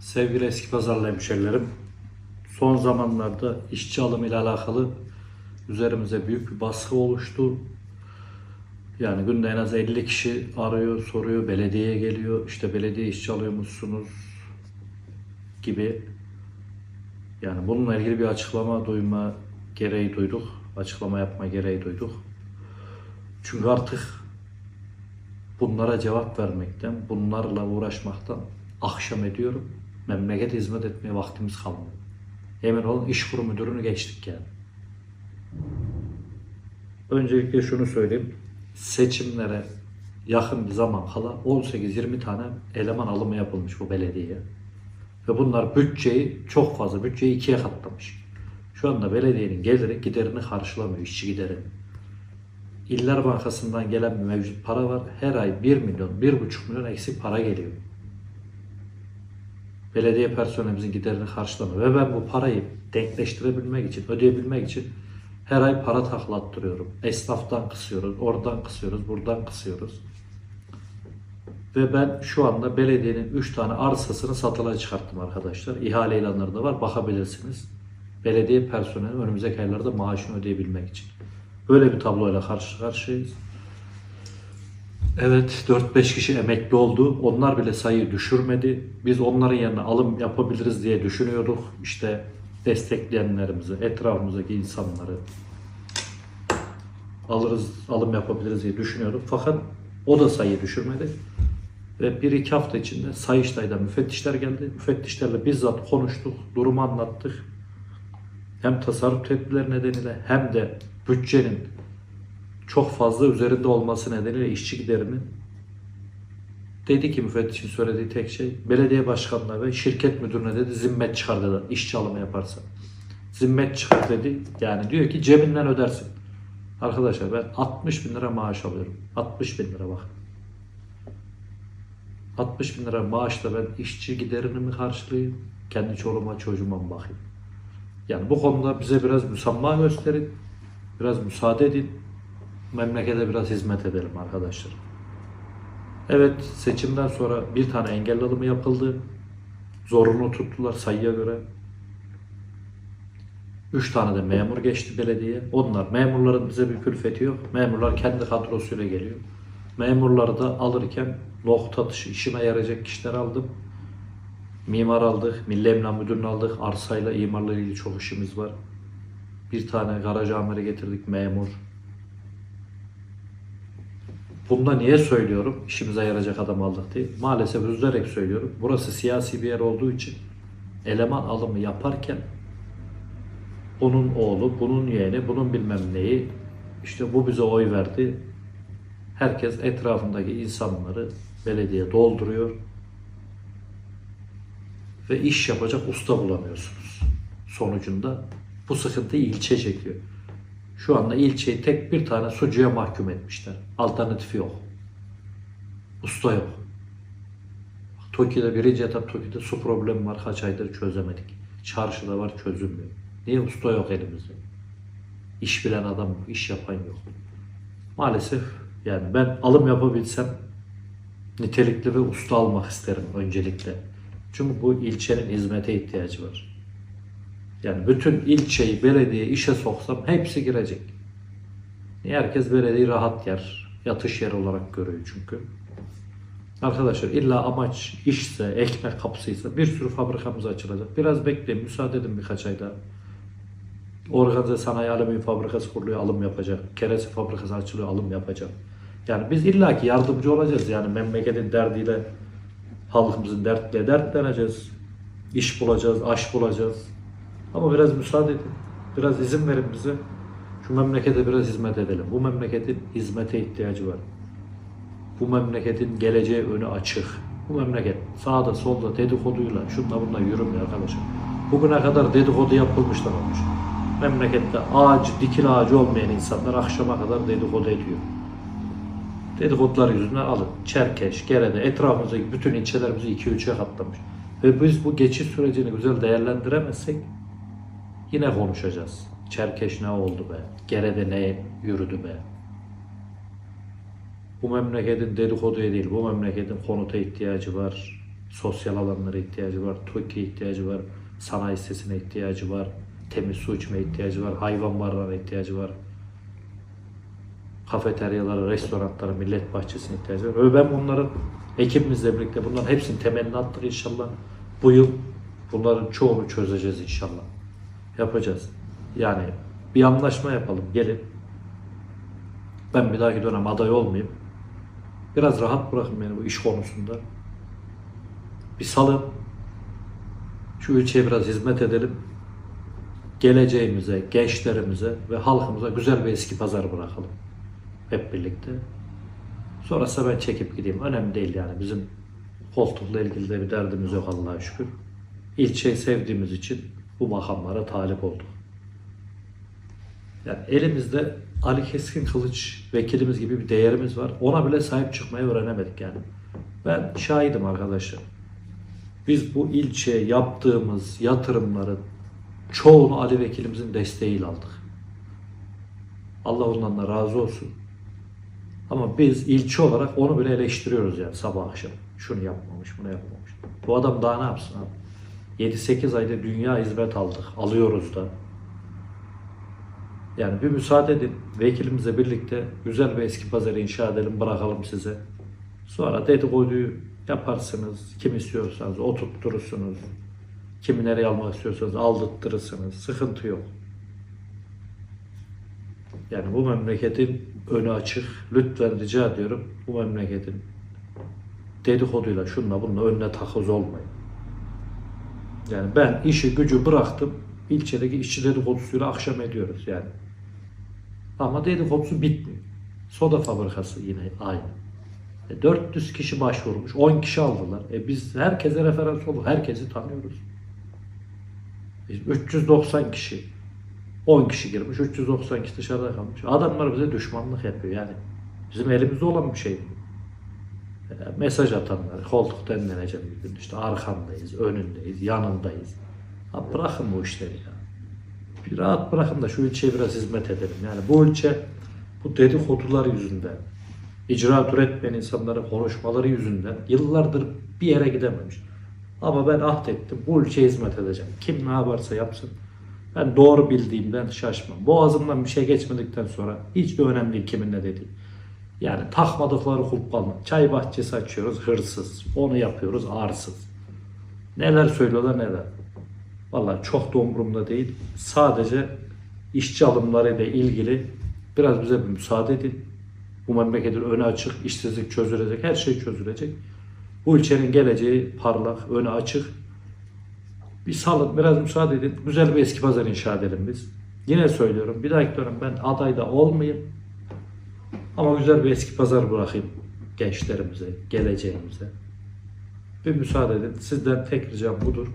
Sevgili eski pazarlı hemşerilerim, son zamanlarda işçi alımı ile alakalı üzerimize büyük bir baskı oluştu. Yani günde en az 50 kişi arıyor, soruyor, belediyeye geliyor, işte belediye işçi alıyor musunuz gibi. Yani bununla ilgili bir açıklama duyma gereği duyduk, açıklama yapma gereği duyduk. Çünkü artık bunlara cevap vermekten, bunlarla uğraşmaktan akşam ediyorum. Memleket hizmet etmeye vaktimiz kalmıyor. Emin olun iş kuru müdürünü geçtik yani. Öncelikle şunu söyleyeyim. Seçimlere yakın bir zaman kala 18-20 tane eleman alımı yapılmış bu belediyeye. Ve bunlar bütçeyi çok fazla, bütçeyi ikiye katlamış. Şu anda belediyenin geliri giderini karşılamıyor, işçi giderini. İller Bankası'ndan gelen bir mevcut para var. Her ay 1 milyon, 1,5 milyon eksik para geliyor. Belediye personelimizin giderini karşılamıyor. Ve ben bu parayı denkleştirebilmek için, ödeyebilmek için her ay para taklattırıyorum. Esnaftan kısıyoruz, oradan kısıyoruz, buradan kısıyoruz. Ve ben şu anda belediyenin 3 tane arsasını satılığa çıkarttım arkadaşlar. İhale ilanları da var, bakabilirsiniz. Belediye personeli önümüzdeki aylarda maaşını ödeyebilmek için. Böyle bir tabloyla karşı karşıyayız. Evet 4-5 kişi emekli oldu. Onlar bile sayıyı düşürmedi. Biz onların yerine alım yapabiliriz diye düşünüyorduk. İşte destekleyenlerimizi, etrafımızdaki insanları alırız, alım yapabiliriz diye düşünüyorduk. Fakat o da sayıyı düşürmedi. Ve bir iki hafta içinde Sayıştay'dan müfettişler geldi. Müfettişlerle bizzat konuştuk, durumu anlattık. Hem tasarruf tedbirleri nedeniyle hem de bütçenin çok fazla üzerinde olması nedeniyle işçi giderinin dedi ki müfettişin söylediği tek şey belediye başkanına ve şirket müdürüne dedi zimmet çıkar dedi işçi alımı yaparsa. Zimmet çıkar dedi. Yani diyor ki cebinden ödersin. Arkadaşlar ben 60 bin lira maaş alıyorum. 60 bin lira bak. 60 bin lira maaşla ben işçi giderini mi karşılayayım? Kendi çoluğuma çocuğuma bakayım? Yani bu konuda bize biraz müsamaha gösterin. Biraz müsaade edin. Memlekete biraz hizmet edelim arkadaşlar. Evet seçimden sonra bir tane engel alımı yapıldı. Zorunlu tuttular sayıya göre. Üç tane de memur geçti belediye. Onlar memurların bize bir külfeti yok. Memurlar kendi kadrosuyla geliyor. Memurları da alırken nokta atışı işime yarayacak kişiler aldım. Mimar aldık, Milli Emlak Müdürünü aldık. Arsayla, imarla ilgili çok işimiz var. Bir tane garaj amiri getirdik memur. Bunda niye söylüyorum? İşimize yarayacak adam aldık diye. Maalesef üzülerek söylüyorum. Burası siyasi bir yer olduğu için eleman alımı yaparken onun oğlu, bunun yeğeni, bunun bilmem neyi işte bu bize oy verdi. Herkes etrafındaki insanları belediye dolduruyor ve iş yapacak usta bulamıyorsunuz. Sonucunda bu sıkıntıyı ilçe çekiyor. Şu anda ilçeyi tek bir tane sucuya mahkum etmişler. Alternatifi yok. Usta yok. Toki'de birinci etap Toki'de su problemi var. Kaç aydır çözemedik. Çarşıda var çözülmüyor. Niye usta yok elimizde? İş bilen adam yok, iş yapan yok. Maalesef yani ben alım yapabilsem nitelikli ve usta almak isterim öncelikle. Çünkü bu ilçenin hizmete ihtiyacı var. Yani bütün ilçeyi belediye işe soksam hepsi girecek. Herkes belediyeyi rahat yer, yatış yer olarak görüyor çünkü. Arkadaşlar illa amaç işse, ekmek kapısıysa bir sürü fabrikamız açılacak. Biraz bekleyin, müsaade edin birkaç ay daha. Organize sanayi alüminyum fabrikası kuruluyor, alım yapacak. Keresi fabrikası açılıyor, alım yapacak. Yani biz illaki yardımcı olacağız. Yani memleketin derdiyle, halkımızın dertle dertleneceğiz. İş bulacağız, aş bulacağız. Ama biraz müsaade edin. Biraz izin verin bize. Şu memlekete biraz hizmet edelim. Bu memleketin hizmete ihtiyacı var. Bu memleketin geleceği önü açık. Bu memleket sağda solda dedikoduyla şunla bunla yürümüyor arkadaşlar. Bugüne kadar dedikodu yapılmışlar olmuş. Memlekette ağacı, dikili ağacı olmayan insanlar akşama kadar dedikodu ediyor. Dedikodular yüzünden alın. Çerkeş, Gerede, etrafımızdaki bütün ilçelerimizi 2-3'e katlamış. Ve biz bu geçiş sürecini güzel değerlendiremezsek yine konuşacağız. Çerkeş ne oldu be? Gerede ne yürüdü be? Bu memleketin dedikoduya değil, bu memleketin konuta ihtiyacı var. Sosyal alanlara ihtiyacı var, TOKİ ihtiyacı var, sanayi sitesine ihtiyacı var, temiz su içmeye ihtiyacı var, hayvan barınağına ihtiyacı var. Kafeteryalara, restoranlara, millet bahçesine ihtiyacı var. Ve ben bunların ekibimizle birlikte bunların hepsinin temelini attık inşallah. Bu yıl bunların çoğunu çözeceğiz inşallah. Yapacağız. Yani bir anlaşma yapalım. Gelin. Ben bir dahaki dönem aday olmayayım. Biraz rahat bırakın beni bu iş konusunda. Bir salın. Şu ülkeye biraz hizmet edelim. Geleceğimize, gençlerimize ve halkımıza güzel bir eski pazar bırakalım. Hep birlikte. Sonrasında ben çekip gideyim. Önemli değil yani. Bizim koltukla ilgili de bir derdimiz yok Allah'a şükür. İlçeyi sevdiğimiz için bu makamlara talip olduk. Yani elimizde Ali Keskin Kılıç vekilimiz gibi bir değerimiz var. Ona bile sahip çıkmayı öğrenemedik yani. Ben şahidim arkadaşlar. Biz bu ilçeye yaptığımız yatırımların çoğunu Ali vekilimizin desteğiyle aldık. Allah ondan da razı olsun. Ama biz ilçe olarak onu bile eleştiriyoruz yani sabah akşam. Şunu yapmamış, bunu yapmamış. Bu adam daha ne yapsın abi? 7-8 ayda dünya hizmet aldık. Alıyoruz da. Yani bir müsaade edin. Vekilimizle birlikte güzel bir eski pazarı inşa edelim, bırakalım size. Sonra dedikoduyu yaparsınız. Kim istiyorsanız oturtturursunuz. Kimi nereye almak istiyorsanız aldırttırırsınız. Sıkıntı yok. Yani bu memleketin önü açık. Lütfen rica ediyorum bu memleketin dedikoduyla şunla bununla önüne takoz olmayın. Yani ben işi gücü bıraktım. İlçedeki işçi dedikodusuyla akşam ediyoruz yani. Ama dedikodusu bitmiyor. Soda fabrikası yine aynı. E, 400 kişi başvurmuş. 10 kişi aldılar. E, biz herkese referans olduk. Herkesi tanıyoruz. E, 390 kişi. 10 kişi girmiş. 390 kişi dışarıda kalmış. Adamlar bize düşmanlık yapıyor yani. Bizim elimizde olan bir şey bu. Mesaj atanlar, koltuk demleneceğim bir gün işte arkandayız, önündeyiz, yanındayız. Ha bırakın bu işleri ya. Bir rahat bırakın da şu ilçeye biraz hizmet edelim. Yani bu ilçe bu dedikodular yüzünden, icraat üretmeyen insanların konuşmaları yüzünden yıllardır bir yere gidememiş. Ama ben ahdettim bu ülkeye hizmet edeceğim. Kim ne yaparsa yapsın. Ben doğru bildiğimden şaşmam. Boğazımdan bir şey geçmedikten sonra hiç de önemli kimin ne dediği. Yani takmadıkları kalmadı. Çay bahçesi açıyoruz hırsız. Onu yapıyoruz arsız. Neler söylüyorlar neler. Vallahi çok da umurumda değil. Sadece işçi alımlarıyla ilgili biraz bize bir müsaade edin. Bu memleketin önü açık, işsizlik çözülecek, her şey çözülecek. Bu ülkenin geleceği parlak, önü açık. Bir salın, biraz müsaade edin. Güzel bir eski pazar inşa edelim biz. Yine söylüyorum, bir dahaki dönem ben adayda olmayayım. Ama güzel bir eski pazar bırakayım gençlerimize, geleceğimize. Bir müsaade edin. Sizden tek ricam budur.